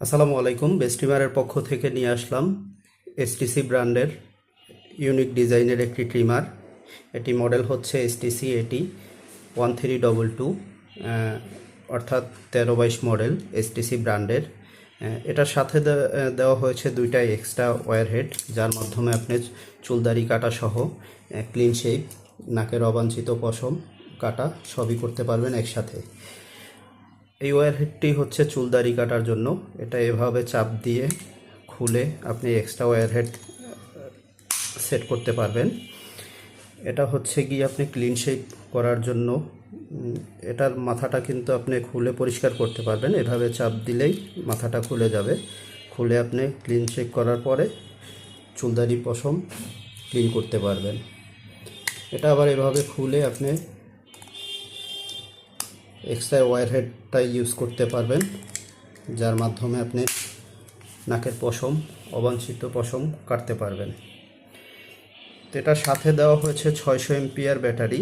আসসালামু আলাইকুম বেস্টিমারের পক্ষ থেকে নিয়ে আসলাম এসটিসি ব্র্যান্ডের ইউনিক ডিজাইনের একটি ট্রিমার এটি মডেল হচ্ছে এসটিসি এটি ওয়ান থ্রি ডবল টু অর্থাৎ তেরো বাইশ মডেল এসটিসি ব্র্যান্ডের। এটার সাথে দেওয়া হয়েছে দুইটা এক্সট্রা ওয়্যার হেড যার মাধ্যমে আপনি চুলদারি কাটা সহ ক্লিন শেপ নাকের অবাঞ্ছিত পশম কাটা সবই করতে পারবেন একসাথে। এই ওয়্যারহেডটি হচ্ছে চুলদারি কাটার জন্য। এটা এভাবে চাপ দিয়ে খুলে আপনি এক্সট্রা ওয়্যারহেড সেট করতে পারবেন। এটা হচ্ছে গিয়ে আপনি ক্লিন শেপ করার জন্য। এটার মাথাটা কিন্তু আপনি খুলে পরিষ্কার করতে পারবেন। এভাবে চাপ দিলেই মাথাটা খুলে যাবে। খুলে আপনি ক্লিন শেপ করার পরে চুলদারি পশম ক্লিন করতে পারবেন। এটা আবার এভাবে খুলে আপনি এক্সট্রা ওয়্যারহেডটা ইউজ করতে পারবেন, যার মাধ্যমে আপনি নাকের পশম, অবাঞ্ছিত পশম কাটতে পারবেন। তো এটার সাথে দেওয়া হয়েছে ছয়শো এমপিআর ব্যাটারি,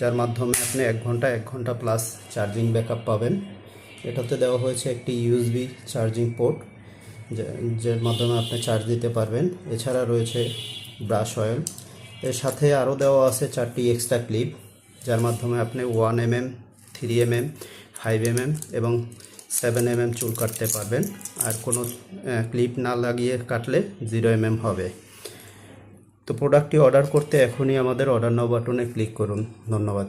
যার মাধ্যমে আপনি এক ঘণ্টা এক ঘণ্টা প্লাস চার্জিং ব্যাকআপ পাবেন। এটাতে দেওয়া হয়েছে একটি ইউএসবি চার্জিং পোর্ট যার মাধ্যমে আপনি চার্জ দিতে পারবেন। এছাড়া রয়েছে ব্রাশ অয়েল এর সাথে আরও দেওয়া আছে চারটি এক্সট্রা ক্লিপ যার মাধ্যমে আপনি one M M three M M five M M এবং সেভেন এম এম চুল কাটতে পারবেন। আর কোনো ক্লিপ না লাগিয়ে কাটলে জিরো এম এম হবে। তো প্রোডাক্টটি অর্ডার করতে এখনই আমাদের অর্ডার নাও বাটনে ক্লিক করুন। ধন্যবাদ।